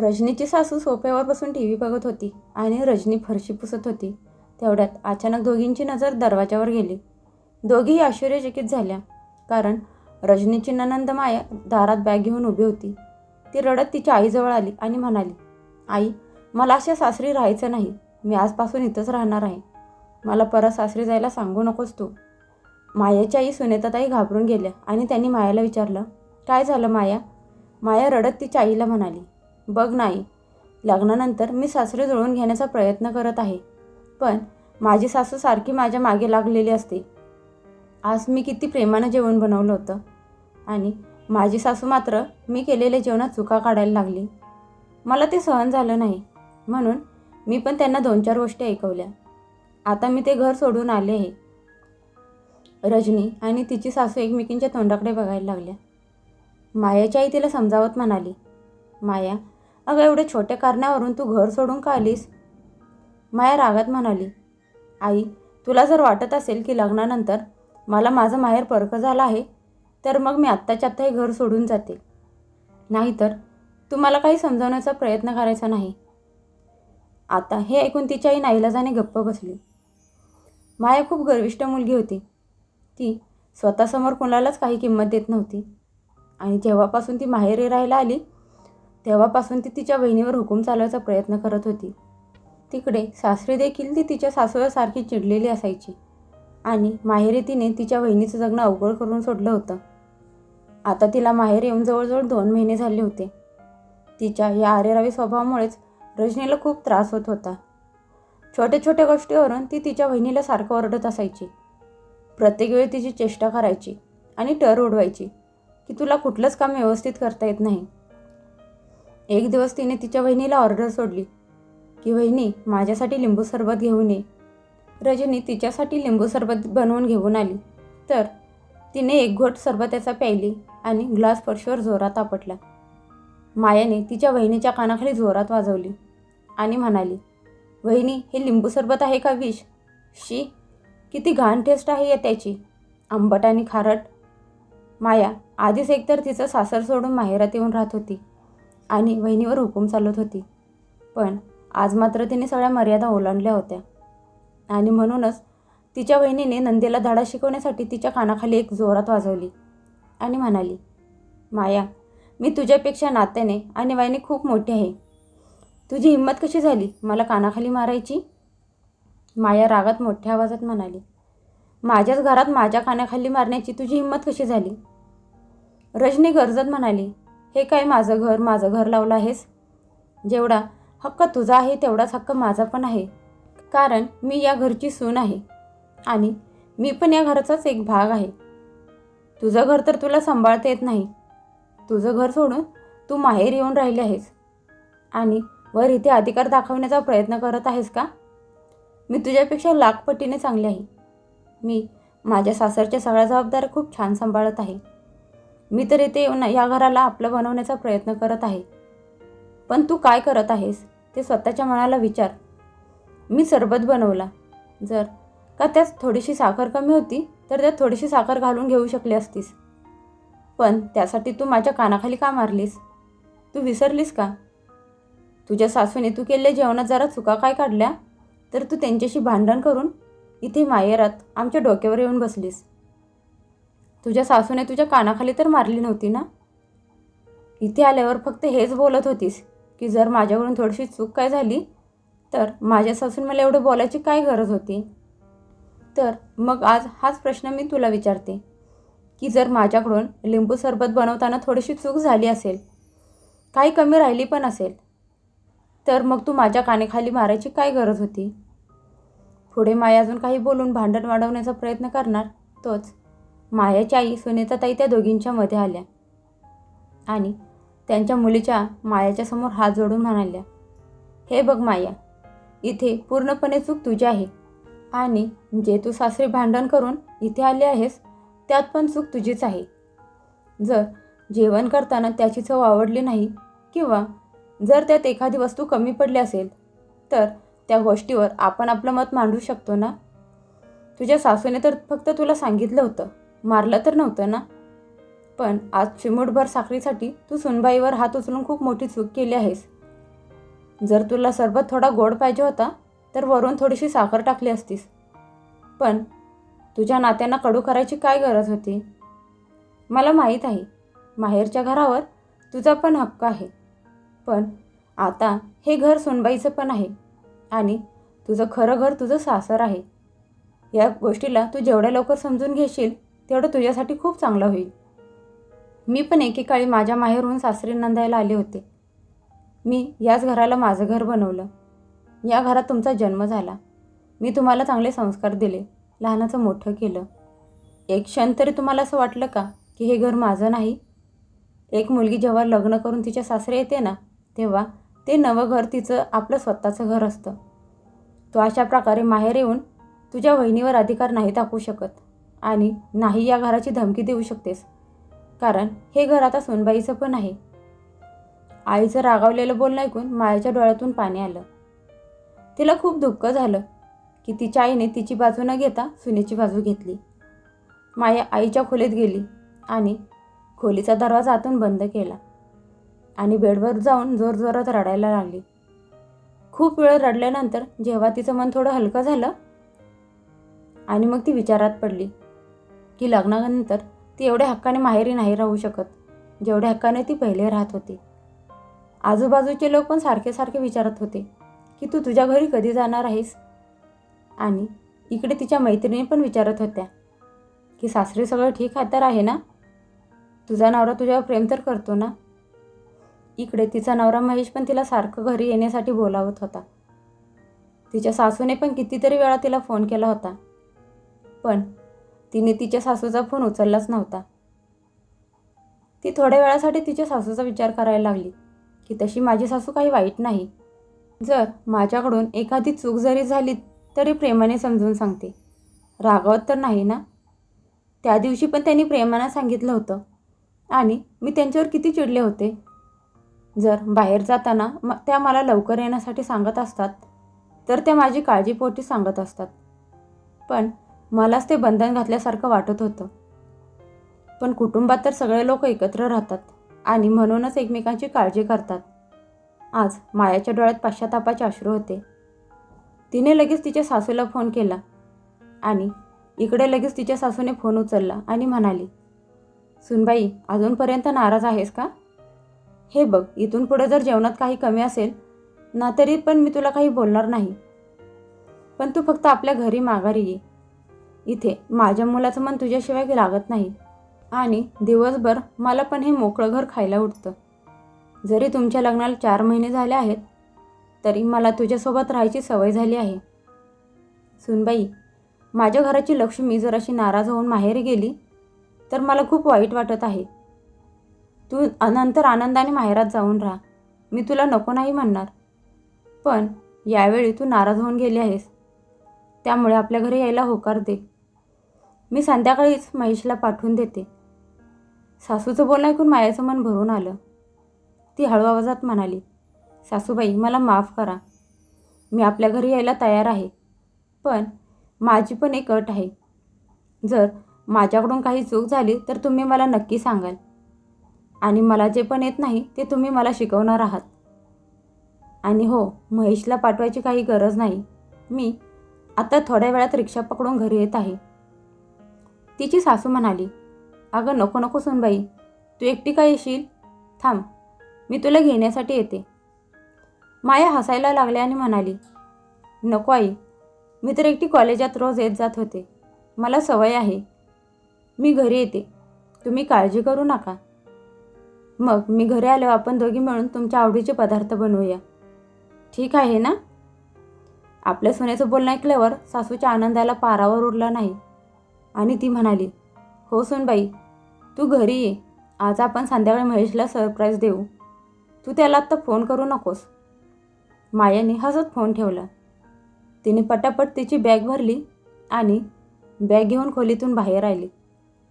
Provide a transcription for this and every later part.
रजनीची सासू सोफ्यावर बसून T V बघत होती आणि रजनी फरशी पुसत होती. तेवढ्यात अचानक दोघींची नजर दरवाजावर गेली. दोघीही आश्चर्यचकित झाल्या कारण रजनीची ननंद माया दारात बॅग घेऊन उभी होती. ती रडत तिच्या आईजवळ आली आणि म्हणाली आई मला अशा सासरी राहायचं नाही. मी आजपासून इथंच राहणार आहे. मला परत सासरी जायला सांगू नकोस तू. मायाची आई सुनेताताई घाबरून गेल्या आणि त्यांनी मायाला विचारलं काय झालं माया? माया रडत तिच्या आईला म्हणाली बघ नाही. लग्नानंतर मी सासरे जुळवून घेण्याचा प्रयत्न करत आहे. पण माझी सासू सारखी माझ्या मागे लागलेली असते. आज मी किती प्रेमानं जेवण बनवलं होतं. आणि माझी सासू मात्र मी केलेल्या जेवणात चुका काढायला लागली. मला ते सहन झालं नाही. म्हणून मी पण त्यांना दोन चार गोष्टी ऐकवल्या. आता मी ते घर सोडून आले आहे. रजनी आणि तिची सासू एकमेकींच्या तोंडाकडे बघायला लागल्या. मायाची आई तिला समजावत म्हणाली माया अगं एवढ्या छोट्या कारणावरून तू घर सोडून का आलीस? माया रागात म्हणाली आई तुला जर वाटत असेल की लग्नानंतर मला माझं माहेर परक झालं आहे तर मग मी आत्ताच्या आत्ता हे घर सोडून जाते. नाहीतर तुम्हाला काही समजावण्याचा प्रयत्न करायचा नाही. आता हे ऐकून तिच्या आई नाईलाजाने गप्प बसली. माया खूप गर्विष्ठ मुलगी होती. ती स्वतःसमोर कोणालाच काही किंमत देत नव्हती. आणि जेव्हापासून ती माहेरी राहायला आली तेव्हापासून ती तिच्या बहिणीवर हुकूम चालवायचा प्रयत्न करत होती. तिकडे सासरी देखील ती तिच्या सासूसारखी चिडलेली असायची आणि माहेरी तिने तिच्या बहिणीचं जगणं अवघड करून सोडलं होतं. आता तिला माहेर येऊन जवळजवळ दोन महिने झाले होते. तिच्या या आरेरावी स्वभावामुळेच रजनीला खूप त्रास होत होता. छोट्या छोट्या गोष्टीवरून ती तिच्या बहिणीला सारखं ओरडत असायची. प्रत्येक वेळी तिची चेष्टा करायची आणि टर उडवायची की तुला कुठलंच काम व्यवस्थित करता येत नाही. एक दिवस तिने तिच्या बहिणीला ऑर्डर सोडली की वहिनी माझ्यासाठी लिंबू सरबत घेऊन ये. रजनी तिच्यासाठी लिंबू सरबत बनवून घेऊन आली. तर तिने एक घोट सरबत्याचा प्यायली आणि ग्लास फरशीवर जोरात आपटला. मायाने तिच्या वहिनीच्या कानाखाली जोरात वाजवली आणि म्हणाली वहिनी हे लिंबू सरबत आहे का विष? शी किती घाण टेस्ट आहे या त्याची. आंबट आणि खारट. माया आधीच एकतर तिचं सासर सोडून माहेरात येऊन राहत होती. आणि वहिनीवर हुकूम चालत होती. पण आज मात्र तिने सगळ्या मर्यादा ओलांडल्या होत्या. आणि म्हणूनच तिच्या वहिनीने नंदेला धडा शिकवण्यासाठी तिच्या कानाखाली एक जोरात वाजवली आणि म्हणाली माया मी तुझ्यापेक्षा नात्याने आणि वहिनी खूप मोठी आहे. तुझी हिंमत कशी झाली मला कानाखाली मारायची? माया रागात मोठ्या आवाजात म्हणाली माझ्याच घरात माझ्या कानाखाली मारण्याची तुझी हिंमत कशी झाली? रजनी गरजत म्हणाली हे काय माझं घर माझं घर लावलं आहेस? जेवढा हक्क तुझा आहे तेवढाच हक्क माझा पण आहे. कारण मी या घरची सून आहे आणि मी पण या घराचाच एक भाग आहे. तुझं घर तर तुला सांभाळता येत नाही. तुझं घर सोडून तू माहेर येऊन राहिली आहेस. आणि वर इथे अधिकार दाखवण्याचा प्रयत्न करत आहेस का? मी तुझ्यापेक्षा लाखपटीने चांगली आहे. मी माझ्या सासरच्या सगळ्या जबाबदाऱ्या खूप छान सांभाळत आहे. मी तर इथे येऊन या घराला आपलं बनवण्याचा प्रयत्न करत आहे. पण तू काय करत आहेस? ते स्वतःच्या मनाला विचार. मी सरबत बनवला. जर का त्यात थोडीशी साखर कमी होती तर त्यात थोडीशी साखर घालून घेऊ शकली असतीस. पण त्यासाठी तू माझ्या कानाखाली का मारलीस? तू विसरलीस का? तुझ्या सासूने तू केलेल्या जेवणात जरा चुका काय काढल्या? तर तू त्यांच्याशी भांडण करून इथे माहेरात आमच्या डोक्यावर येऊन बसलीस. तुझ्या सासूने तुझ्या कानाखाली तर मारली नव्हती ना? इथे आल्यावर फक्त हेच बोलत होतीस की जर माझ्याकडून थोडीशी चूक काय झाली तर माझ्या सासून मला एवढं बोलायची काय गरज होती? तर मग आज हाच प्रश्न मी तुला विचारते की जर माझ्याकडून लिंबू सरबत बनवताना थोडीशी चूक झाली असेल काही कमी राहिली पण असेल तर मग तू माझ्या कानेखाली मारायची काय गरज होती? पुढे माया अजून काही बोलून भांडण वाढवण्याचा प्रयत्न करणार तोच. मायाची आई सुनीताताई त्या दोघींच्या मध्ये आल्या. आणि त्यांच्या मुलीच्या मायाच्या समोर हात जोडून म्हणाल्या हे बघ माया इथे पूर्णपणे चूक तुझी आहे. आणि जे तू सासरी भांडण करून इथे आले आहेस त्यात पण चूक तुझीच आहे. जर जेवण करताना त्याची चव आवडली नाही किंवा जर त्यात एखादी वस्तू कमी पडली असेल तर त्या गोष्टीवर आपण आपलं मत मांडू शकतो ना? तुझ्या सासूने तर फक्त तुला सांगितलं होतं. मारलं तर नव्हतं ना? पण आज चिमूटभर साखरीसाठी तू सुनबाईवर हात उचलून खूप मोठी चूक केली आहेस. जर तुला सरबत थोडा गोड पाहिजे होता तर वरून थोडीशी साखर टाकली असतीस. पण तुझ्या नात्यांना कडू करायची काय गरज होती? मला माहीत आहे माहेरच्या घरावर तुझा पण हक्क आहे. पण आता हे घर सुनबाईचं पण आहे आणि तुझं खरं घर तुझं सासर आहे. या गोष्टीला तू जेवढ्या लवकर समजून घेशील तेवढं तुझ्यासाठी खूप चांगलं होईल. मी पण एकेकाळी माझ्या माहेरहून सासरी नंदायला आले होते. मी याच घराला माझं घर बनवलं. या घरात तुमचा जन्म झाला. मी तुम्हाला चांगले संस्कार दिले. लहानाचं मोठं केलं. एक क्षण तरी तुम्हाला असं वाटलं का की हे घर माझं नाही? एक मुलगी जेव्हा लग्न करून तिच्या सासरे येते ना तेव्हा ते नवं घर तिचं आपलं स्वतःचं घर असतं. तो अशा प्रकारे माहेर येऊन तुझ्या वहिनीवर अधिकार नाही टाकू शकत. आणि नाही या घराची धमकी देऊ शकतेस. कारण हे घर आता सोनबाईचं पण आहे. आईचं रागावलेलं बोलणं ऐकून मायाच्या डोळ्यातून पाणी आलं. तिला खूप दुःख झालं की तिच्या आईने तिची बाजू न घेता सुनेची बाजू घेतली. माया आईच्या खोलीत गेली आणि खोलीचा दरवाजा आतून बंद केला आणि बेडवर जाऊन जोरजोरात रडायला लागली. खूप वेळ रडल्यानंतर जेव्हा तिचं मन थोडं हलकं झालं आणि मग ती विचारात पडली. की लग्नानंतर ती एवढ्या हक्काने माहेरी नाही राहू शकत. जेवढ्या हक्काने ती पहिले राहत होती. आजूबाजूचे लोक पण सारखे सारखे विचारत होते की तू तुझ्या घरी कधी जाणार आहेस? आणि इकडे तिच्या मैत्रिणी पण विचारत होत्या की सासरी सगळं ठीक आहे तर आहे ना? तुझा नवरा तुझ्यावर प्रेम तर करतो ना? इकडे तिचा नवरा महेश पण तिला सारखं घरी येण्यासाठी बोलावत होता. तिच्या सासूने पण कितीतरी वेळा तिला फोन केला होता. पण तिने तिच्या सासूचा फोन उचललाच नव्हता. ती थोड्या वेळासाठी तिच्या सासूचा विचार करायला लागली की तशी माझी सासू काही वाईट नाही. जर माझ्याकडून एखादी चूक जरी झाली तरी प्रेमाने समजून सांगते. रागवत तर नाही ना? त्या दिवशी पण त्यांनी प्रेमानं सांगितलं होतं. आणि मी त्यांच्यावर किती चिडले होते? जर बाहेर जाताना म त्या मला लवकर येण्यासाठी सांगत असतात तर त्या माझी काळजीपोटी सांगत असतात. पण मलाच ते बंधन घातल्यासारखं वाटत होतं. पण कुटुंबात तर सगळे लोक एकत्र राहतात आणि म्हणूनच एकमेकांची काळजी करतात. आज मायाच्या डोळ्यात पश्चातापाचे अश्रू होते. तिने लगेच तिच्या सासूला फोन केला आणि इकडे लगेच तिच्या सासूने फोन उचलला आणि म्हणाली सुनबाई अजूनपर्यंत नाराज आहेस का? हे बघ इथून पुढे जर जेवणात काही कमी असेल ना तरी पण मी तुला काही बोलणार नाही. पण तू फक्त आपल्या घरी माघारी ये. इथे माझ्या मुलाचं मन तुझ्याशिवाय लागत नाही. आणि दिवसभर मला पण हे मोकळं घर खायला उठतं जरी तुमच्या लग्नाला चार महिने झाले आहेत तरी मला तुझ्यासोबत राहायची सवय झाली आहे. सुनबाई माझ्या घराची लक्ष्मी जर अशी नाराज होऊन माहेरी गेली तर मला खूप वाईट वाटत आहे. तू नंतर आनंदाने माहेरात जाऊन राहा. मी तुला नको नाही म्हणणार. पण यावेळी तू नाराज होऊन गेली आहेस. त्यामुळे आपल्या घरी यायला होकार दे. मी संध्याकाळीच महेशला पाठवून देते. सासूचं बोलणं ऐकून मायाचं मन भरून आलं. ती हळू आवाजात म्हणाली सासूबाई मला माफ करा. मी आपल्या घरी यायला तयार आहे पण माझी पण एक अट आहे. जर माझ्याकडून काही चूक झाली तर तुम्ही मला नक्की सांगाल. आणि मला जे पण येत नाही ते तुम्ही मला शिकवणार आहात. आणि हो महेशला पाठवायची काही गरज नाही. मी आता थोड्या वेळात रिक्षा पकडून घरी येत आहे. तिची सासू म्हणाली अगं नको नको सुनबाई तू एकटी का येशील? थांब मी तुला घेण्यासाठी येते. माया हसायला लागली आणि म्हणाली नको आई मी तर एकटी कॉलेजात रोज येत जात होते. मला सवय आहे. मी घरी येते. तुम्ही काळजी करू नका. मग मी घरी आलो आपण दोघी मिळून तुमच्या आवडीचे पदार्थ बनवूया. ठीक आहे ना? आपल्या सोन्याचं बोलणं ऐकल्यावर सासूच्या आनंदाला पारावर उरला नाही. आणि ती म्हणाली हो सुनबाई तू घरी ये. आज आपण संध्याकाळी महेशला सरप्राईज देऊ. तू त्याला आत्ता फोन करू नकोस. मायाने हसत फोन ठेवला. तिने पटापट तिची बॅग भरली आणि बॅग घेऊन खोलीतून बाहेर आली.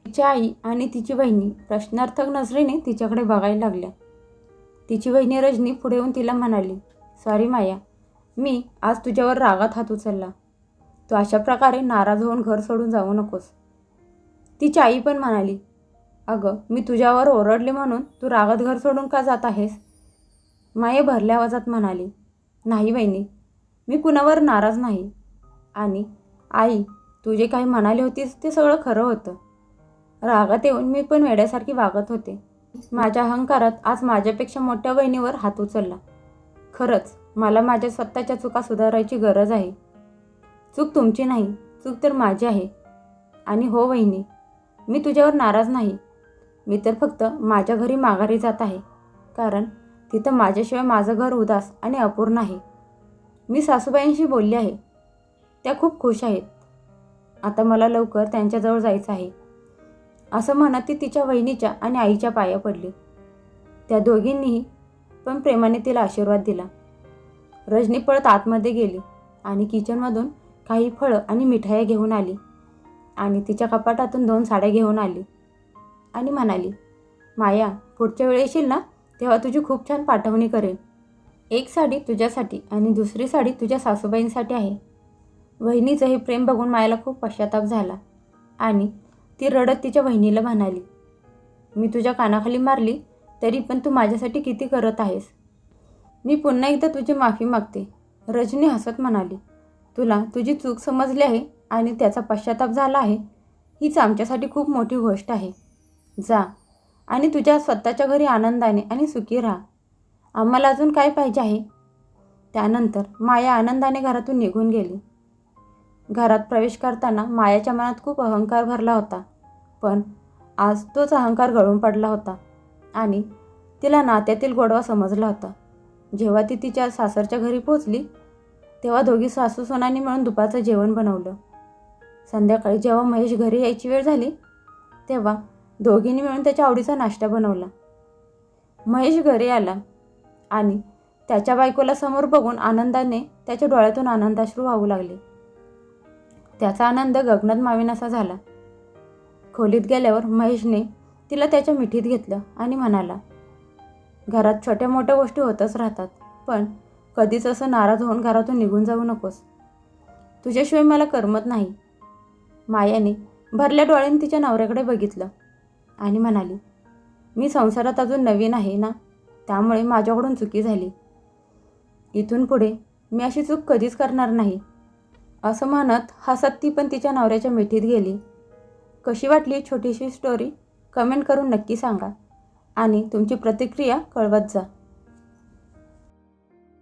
तिची आई आणि तिची बहिणी प्रश्नार्थक नजरेने तिच्याकडे बघायला लागल्या. तिची बहिणी रजनी पुढे येऊन तिला म्हणाली सॉरी माया मी आज तुझ्यावर रागात हात उचलला. तू अशा प्रकारे नाराज होऊन घर सोडून जाऊ नकोस. तिची आई पण म्हणाली अगं मी तुझ्यावर ओरडले म्हणून तू रागात घर सोडून का जात आहेस? माये भरल्या आवाजात म्हणाली नाही बहिणी मी कुणावर नाराज नाही. आणि आई तू जे काही म्हणाली होतीस ते सगळं खरं होतं. रागात येऊन मी पण वेड्यासारखी वागत होते. माझ्या अहंकारात आज माझ्यापेक्षा मोठ्या बहिणीवर हात उचलला. खरंच मला माझ्या स्वतःच्या चुका सुधारायची गरज आहे. चूक तुमची नाही चूक तर माझी आहे. आणि हो वहिनी मी तुझ्यावर नाराज नाही. मी तर फक्त माझ्या घरी माघारी जात आहे. कारण तिथं माझ्याशिवाय माझं घर उदास आणि अपूर्ण आहे. मी सासूबाईंशी बोलले आहे. त्या खूप खुश आहेत. आता मला लवकर त्यांच्याजवळ जायचं आहे. असं म्हणत ती तिच्या वहिनीच्या आणि आईच्या पाया पडली. त्या दोघींनीही पण प्रेमाने तिला आशीर्वाद दिला. रजनी पळत आतमध्ये गेली आणि किचनमधून काही फळं आणि मिठाया घेऊन आली. आणि तिच्या कपाटातून दोन साड्या घेऊन आली. आणि म्हणाली माया पुढच्या वेळी येशील ना तेव्हा तुझी खूप छान पाठवणी करेन. एक साडी तुझ्यासाठी आणि दुसरी साडी तुझ्या सासूबाईंसाठी आहे. वहिनीचं हे प्रेम बघून मायाला खूप पश्चाताप झाला. आणि ती रडत तिच्या वहिनीला म्हणाली मी तुझ्या कानाखाली मारली तरी पण तू माझ्यासाठी किती करत आहेस? मी पुन्हा एकदा तुझी माफी मागते. रजनी हसत म्हणाली तुला तुझी चूक समजली आहे आणि त्याचा पश्चाताप झाला आहे. हीच आमच्यासाठी खूप मोठी गोष्ट आहे. जा आणि तुझ्या स्वतःच्या घरी आनंदाने आणि सुखी राहा. आम्हाला अजून काय पाहिजे आहे? त्यानंतर माया आनंदाने घरातून निघून गेली. घरात प्रवेश करताना मायाच्या मनात खूप अहंकार भरला होता. पण आज तोच अहंकार गळून पडला होता आणि तिला नात्यातील गोडवा समजला होता. जेव्हा ती तिच्या सासरच्या घरी पोचली तेव्हा दोघी सासू सोनानी मिळून दुपारचं जेवण बनवलं. संध्याकाळी जेव्हा महेश घरी यायची वेळ झाली तेव्हा दोघींनी मिळून त्याच्या आवडीचा नाश्ता बनवला. महेश घरी आला आणि त्याच्या बायकोला समोर बघून आनंदाने त्याच्या डोळ्यातून आनंदाश्रू वाहू लागले. त्याचा आनंद गगनात मावेनासा झाला. खोलीत गेल्यावर महेशने तिला त्याच्या मिठीत घेतलं आणि म्हणाला घरात छोट्या मोठ्या गोष्टी होतच राहतात पण कधीच असं नाराज होऊन घरातून निघून जाऊ नकोस. तुझ्याशिवाय मला करमत नाही. मायाने भरल्या डोळ्याने तिच्या नवऱ्याकडे बघितलं आणि म्हणाली मी संसारात अजून नवीन आहे ना? त्यामुळे माझ्याकडून चुकी झाली. इथून पुढे मी अशी चूक कधीच करणार नाही. असं म्हणत हसत ती पण तिच्या नवऱ्याच्या मिठीत गेली. कशी वाटली छोटीशी स्टोरी कमेंट करून नक्की सांगा आणि तुमची प्रतिक्रिया कळवत जा.